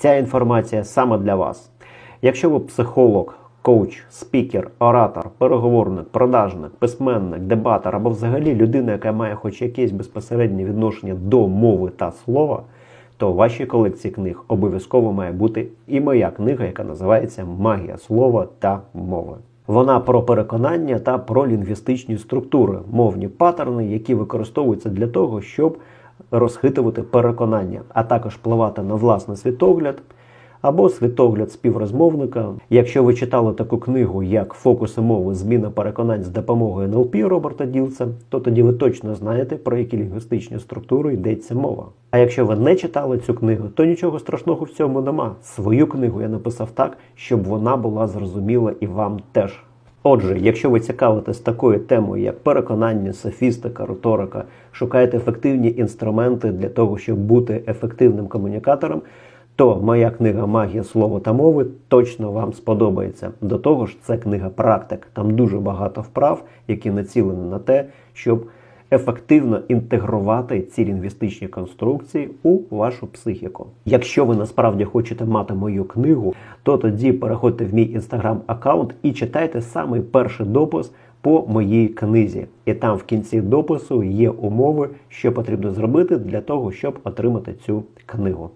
Ця інформація саме для вас. Якщо ви психолог, коуч, спікер, оратор, переговорник, продажник, письменник, дебатор або взагалі людина, яка має хоч якесь безпосереднє відношення до мови та слова, то в вашій колекції книг обов'язково має бути і моя книга, яка називається Магія слова та мови. Вона про переконання та про лінгвістичні структури, мовні паттерни, які використовуються для того, щоб розхитувати переконання, а також впливати на власний світогляд або світогляд співрозмовника. Якщо ви читали таку книгу, як Фокуси мови, зміна переконань з допомогою НЛП Роберта Ділса, то тоді ви точно знаєте, про які лінгвістичні структури йдеться мова. А якщо ви не читали цю книгу, то нічого страшного в цьому нема. Свою книгу я написав так, щоб вона була зрозуміла і вам теж. Отже, якщо ви цікавитесь такою темою, як переконання, софістика, риторика, шукаєте ефективні інструменти для того, щоб бути ефективним комунікатором, то моя книга Магія слова та мови точно вам сподобається. До того ж, це книга практик. Там дуже багато вправ, які націлені на те, щоб ефективно інтегрувати ці лінгвістичні конструкції у вашу психіку. Якщо ви насправді хочете мати мою книгу, то тоді переходьте в мій інстаграм-аккаунт і читайте самий перший допис по моїй книзі. І там в кінці допису є умови, що потрібно зробити для того, щоб отримати цю книгу.